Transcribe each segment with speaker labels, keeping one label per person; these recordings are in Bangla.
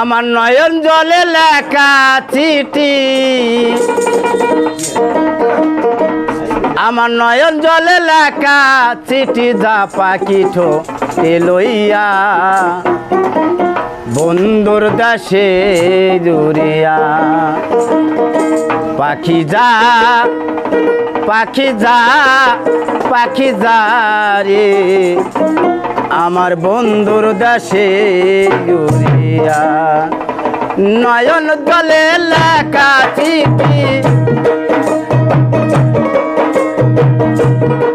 Speaker 1: আমার নয়ন জলে লেখা চিঠি। আমার নয়ন জলে লেখা চিঠি যা পাখি ঠো লইয়া। বন্ধুর দাসে জুড়িয়া। পাখি যা পাখি যা পাখি যা রে। আমার বন্ধুর দাসে জুড়িয়া নয়ন দলে লেখা চিঠি।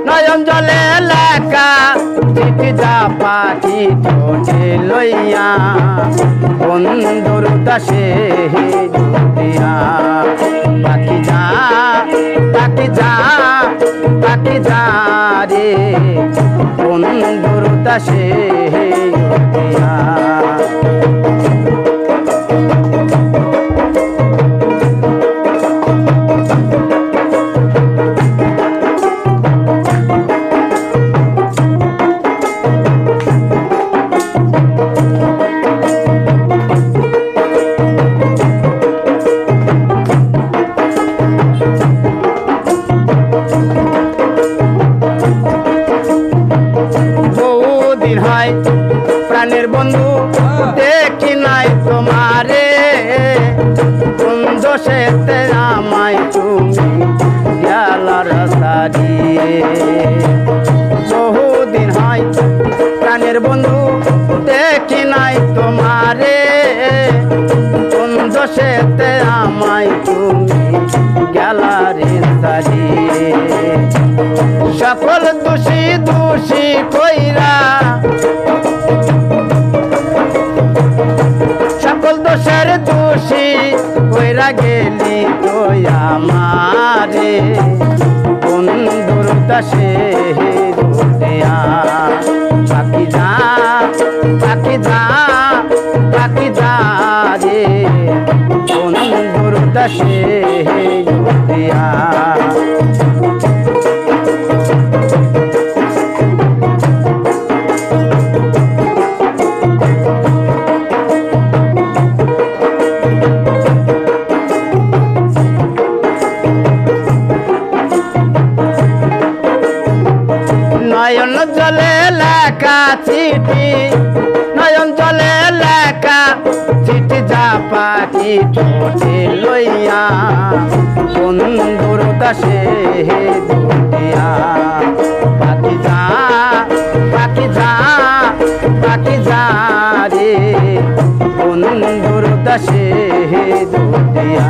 Speaker 1: নয়ন জলে লেখা চিঠি যা পাখি ঠোঁটে লইয়া বন্ধুর দাসে জুড়িয়া গুরুতা সে বন্ধুর দাসে হয়। প্রাণের বন্ধু দেখি নাই তোমারে? কোন দোষেতে আমায় তুমি গেল রাস্তা দিয়ে বহুদিন হয় প্রাণের বন্ধু দেখি নাই তোমারে? কোন দোষেতে আমায় তুমি গেলারে সকল দোষের দোষী কইরা গেলি তো আমারে। বন্ধুর দাসে দুনিয়া, বাকি যা বাকি যা বাকি যা রে। বন্ধুর দাসে নয়ন জলে লেখা চিঠি, নয়ন জলে লেখা চিঠি যা পাখি ঠোঁটে লইয়া বন্ধুর দাসে দুটিয়া পাখি যা পাখি যা পাখি যা রে। বন্ধুর দাসে দুটিয়া।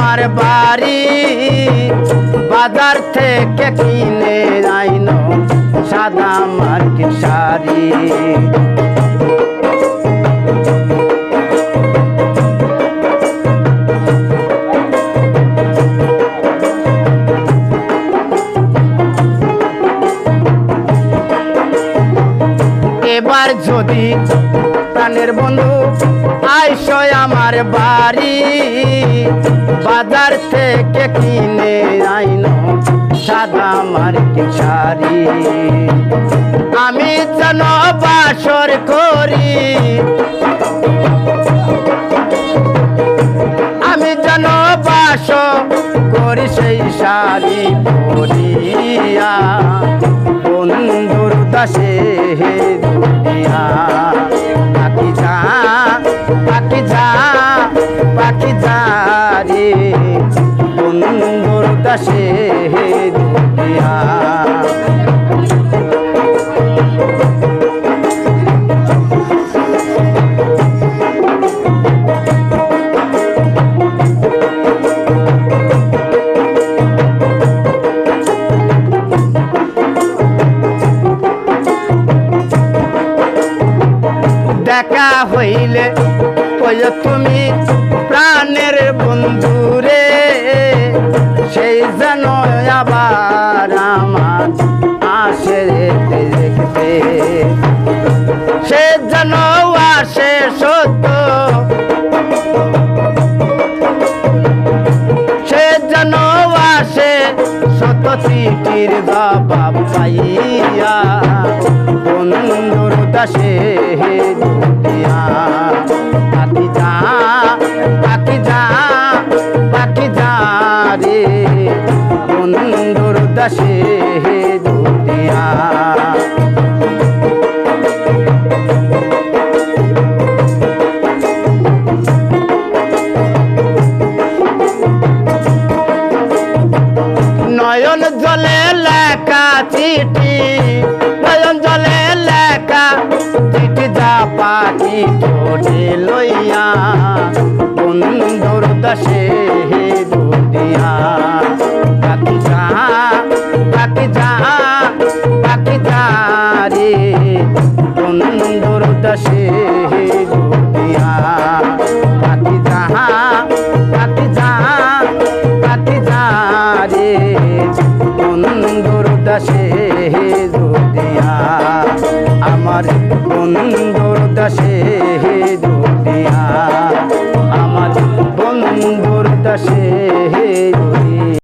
Speaker 1: আমার বাড়ি বাজার থেকে কিনে আইন সাদা মার্কেট শাড়ি। এবার যদি প্রাণের বন্ধু, আইসয় আমার বাড়ি। বাজার থেকে কিনে আইন সাদা মার্কে শাড়ি। আমি যেন বাসর করি, আমি যেন বাস করি সেই শাড়ি পরিয়া। বন্ধুর দাসে দাসে দেখা হইলে ওই তুমি প্রাণের বন্ধু সে সত্য। সে যেন আসে সত চিঠির বাবা পাইয়া। বন্ধুর দাসে দুটিয়া পাখি যা রে। বন্ধুর দাসে দুটিয়া চিঠি। নয়ন জলে লেখা চিঠি যা পাখি ঠোঁটে লইয়া। বন্ধুর দশে দুদিয়া। পাখি যা পাখি যা পাখি যা রে। বন্ধুর দশে দুদিয়া আমার বন্ধুর দাসে দুদিয়া আমার বন্ধুর দাসে দুদিয়া